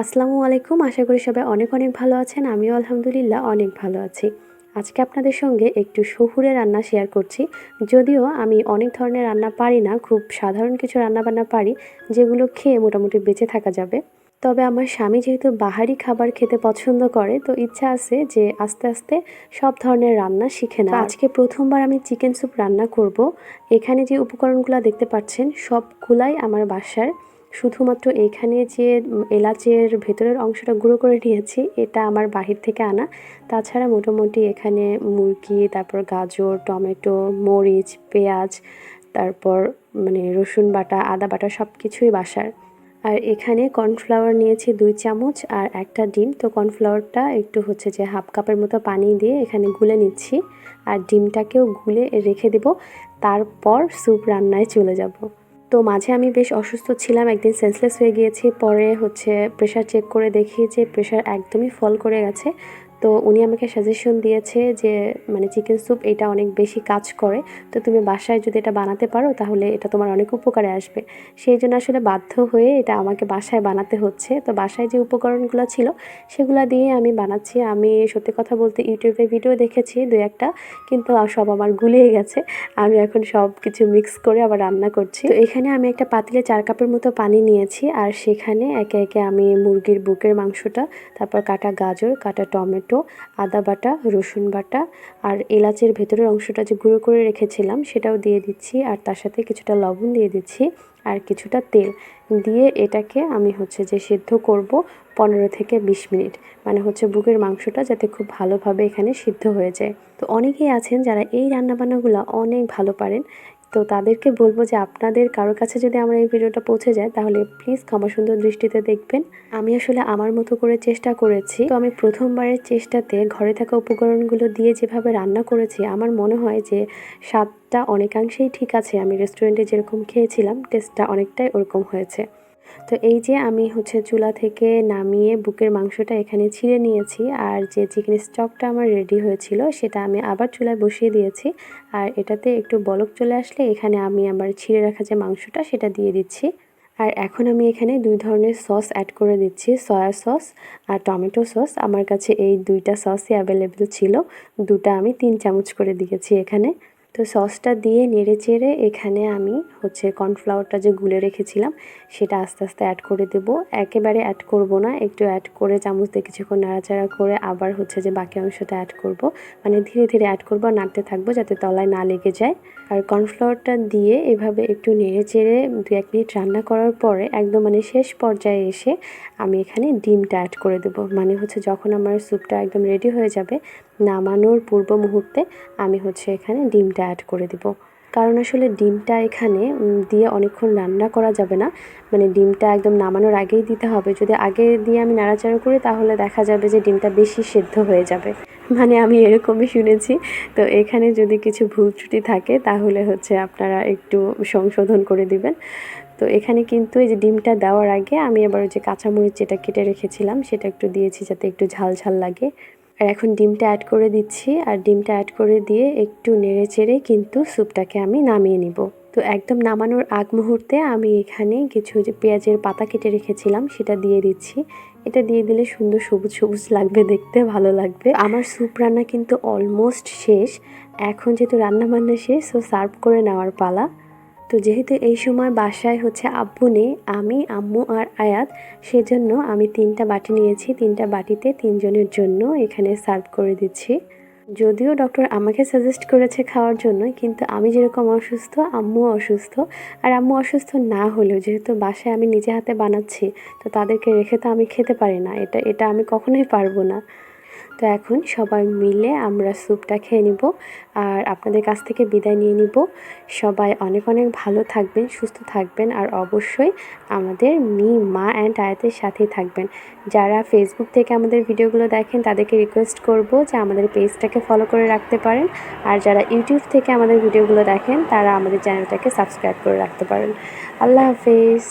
আসসালামু আলাইকুম। আশা করি সবাই অনেক অনেক ভালো আছেন। আমিও আলহামদুলিল্লাহ অনেক ভালো আছি। আজকে আপনাদের সঙ্গে একটু শহুরে রান্না শেয়ার করছি। যদিও আমি অনেক ধরনের রান্না পারি না, খুব সাধারণ কিছু রান্না বান্না পারি, যেগুলো খেয়ে মোটামুটি বেঁচে থাকা যাবে। তবে আমার স্বামী যেহেতু বাহারি খাবার খেতে পছন্দ করে, তো ইচ্ছা আছে যে আস্তে আস্তে সব ধরনের রান্না শিখে না আজকে প্রথমবার আমি চিকেন স্যুপ রান্না করব। এখানে যে উপকরণগুলো দেখতে পাচ্ছেন, সবগুলাই আমার বাসার। শুধুমাত্র এখানে যে এলাচের ভেতরের অংশটা গুঁড়ো করে নিয়েছি, এটা আমার বাহির থেকে আনা। তাছাড়া মোটামুটি এখানে মুরগি, তারপর গাজর, টমেটো, মরিচ, পেঁয়াজ, তারপর মানে রসুন বাটা, আদা বাটা সব কিছুই বাসার। আর এখানে কর্নফ্লাওয়ার নিয়েছি দুই চামচ আর একটা ডিম। তো কর্নফ্লাওয়ারটা একটু হচ্ছে যে হাফ কাপের মতো পানি দিয়ে এখানে গুলে নিচ্ছি। আর ডিমটাকেও গুলে রেখে দেব। তারপর স্যুপ রান্নায় চলে যাব। তো মাঝে আমি বেশ অসুস্থ ছিলাম, একদিন সেন্সলেস হয়ে গিয়েছি। পরে হচ্ছে প্রেশার চেক করে দেখি যে প্রেশার একদমই ফল করে গেছে। তো উনি আমাকে সাজেশন দিয়েছে যে মানে চিকেন স্যুপ এটা অনেক বেশি কাজ করে। তো তুমি বাসায় যদি এটা বানাতে পারো, তাহলে এটা তোমার অনেক উপকারে আসবে। সেই জন্য আসলে বাধ্য হয়ে এটা আমাকে বাসায় বানাতে হচ্ছে। তো বাসায় যে উপকরণগুলো ছিল, সেগুলো দিয়ে আমি বানাচ্ছি। আমি সত্যি কথা বলতে ইউটিউবে ভিডিও দেখেছি দু একটা, কিন্তু সব আমার গুলিয়ে গেছে। আমি এখন সব কিছু মিক্স করে আবার রান্না করছি। তো এখানে আমি একটা পাতিলে চার কাপের মতো পানি নিয়েছি, আর সেখানে একে একে আমি মুরগির বুকের মাংসটা, তারপর কাটা গাজর, কাটা টমেটো টমেটো, আদা বাটা, রসুন বাটা আর এলাচের ভেতরের অংশটা যে গুঁড়ো করে রেখেছিলাম সেটাও দিয়ে দিচ্ছি আর তার সাথে কিছুটা লবণ দিয়ে দিচ্ছি আর কিছুটা তেল। দিয়ে এটাকে আমি হচ্ছে যে সিদ্ধ করব পনেরো থেকে বিশ মিনিট। মানে হচ্ছে বুকের মাংসটা যাতে খুব ভালোভাবে এখানে সিদ্ধ হয়ে যায়। তো অনেকেই আছেন যারা এই রান্নাবান্নাগুলো অনেক ভালো পারেন। তো তাদেরকে বলব যে আপনাদের কারোর কাছে যদি আমার এই ভিডিওটা পৌঁছে যায়, তাহলে প্লিজ ক্ষমা সুন্দর দৃষ্টিতে দেখবেন। আমি আসলে আমার মতো করে চেষ্টা করেছি। তো আমি প্রথমবারের চেষ্টাতে ঘরে থাকা উপকরণগুলো দিয়ে যেভাবে রান্না করেছি, আমার মনে হয় যে স্বাদটা অনেকাংশেই ঠিক আছে। আমি রেস্টুরেন্টে যেরকম খেয়েছিলাম টেস্টটা অনেকটাই ওরকম হয়েছে। তো এই যে আমি হচ্ছে চুলা থেকে নামিয়ে বুকের মাংসটা এখানে ছিঁড়ে নিয়েছি, আর যে চিকেন স্টকটা আমার রেডি হয়েছিল সেটা আমি আবার চুলায় বসিয়ে দিয়েছি, আর এটাতে একটু বলক চলে আসলে এখানে আমি আবার ছিঁড়ে রাখা যে মাংসটা সেটা দিয়ে দিচ্ছি। আর এখন আমি এখানে দুই ধরনের সস অ্যাড করে দিচ্ছি সয়া সস আর টমেটো সস আমার কাছে এই দুইটা সসই অ্যাভেলেবেল ছিল, দুটা আমি তিন চামচ করে দিয়েছি এখানে। তো সসটা দিয়ে নেড়ে চেড়ে এখানে আমি হচ্ছে কর্নফ্লাওয়ারটা যে গুলে রেখেছিলাম, সেটা আস্তে আস্তে অ্যাড করে দেব। একেবারে অ্যাড করব না, একটু অ্যাড করে চামচ দিয়ে কিছুক্ষণ নাড়াচাড়া করে আবার হচ্ছে যে বাকি অংশটা অ্যাড করব। মানে ধীরে ধীরে অ্যাড করব, নাড়তে থাকব যাতে তলায় না লেগে যায়। আর কর্নফ্লাওয়ারটা দিয়ে এভাবে একটু নেড়ে চেড়ে দু এক মিনিট রান্না করার পরে একদম মানে শেষ পর্যায়ে এসে আমি এখানে ডিমটা অ্যাড করে দেবো। মানে হচ্ছে যখন আমার স্যুপটা একদম রেডি হয়ে যাবে, নামানোর পূর্ব মুহূর্তে আমি হচ্ছে এখানে ডিমটা অ্যাড করে দিব। কারণ আসলে ডিমটা এখানে দিয়ে অনেকক্ষণ রান্না করা যাবে না। মানে ডিমটা একদম নামানোর আগেই দিতে হবে। যদি আগে দিয়ে আমি নাড়াচাড়া করি, তাহলে দেখা যাবে যে ডিমটা বেশি সেদ্ধ হয়ে যাবে। মানে আমি এরকমই শুনেছি। তো এখানে যদি কিছু ভুল ত্রুটি থাকে, তাহলে হচ্ছে আপনারা একটু সংশোধন করে দিবেন। তো এখানে কিন্তু এই যে ডিমটা দেওয়ার আগে আমি আবার ওই যে কাঁচামরিচ যেটা কেটে রেখেছিলাম, সেটা একটু দিয়েছি যাতে একটু ঝাল ঝাল লাগে। আর এখন ডিমটা অ্যাড করে দিচ্ছি, আর ডিমটা অ্যাড করে দিয়ে একটু নেড়ে চেড়ে কিন্তু স্যুপটাকে আমি নামিয়ে নিব। তো একদম নামানোর আগ মুহূর্তে আমি এখানে কিছু যে পেঁয়াজের পাতা কেটে রেখেছিলাম, সেটা দিয়ে দিচ্ছি। এটা দিয়ে দিলে সুন্দর সবুজ সবুজ লাগবে দেখতে, ভালো লাগবে। আমার স্যুপ রান্না কিন্তু অলমোস্ট শেষ। এখন যেহেতু রান্না বান্না শেষ সো সার্ভ করে নেওয়ার পালা। তো যেহেতু এই সময় বাসায় হচ্ছে আব্বু নেই, আমি, আম্মু আর আয়াত, সেজন্য আমি তিনটা বাটি নিয়েছি। তিনটা বাটিতে তিনজনের জন্য এখানে সার্ভ করে দিচ্ছি। যদিও ডক্টর আমাকে সাজেস্ট করেছে খাওয়ার জন্য কিন্তু আমি যেরকম অসুস্থ, আম্মু অসুস্থ। আর আম্মু অসুস্থ না হলেও, যেহেতু বাসায় আমি নিজে হাতে বানাচ্ছি, তো তাদেরকে রেখে তো আমি খেতে পারি না। এটা এটা আমি কখনোই পারব না। তো এখন সবাই মিলে আমরা স্যুপটা খেয়ে নিব আর আপনাদের কাছ থেকে বিদায় নিয়ে নিব। সবাই অনেক অনেক ভালো থাকবেন, সুস্থ থাকবেন আর অবশ্যই আমাদের মি, মা অ্যান্ড আয়াতের সাথেই থাকবেন। যারা ফেসবুক থেকে আমাদের ভিডিওগুলো দেখেন তাদেরকে রিকোয়েস্ট করব যে আমাদের পেজটাকে ফলো করে রাখতে পারেন আর যারা ইউটিউব থেকে আমাদের ভিডিওগুলো দেখেন তারা আমাদের চ্যানেলটাকে সাবস্ক্রাইব করে রাখতে পারেন। আল্লাহ হাফেজ।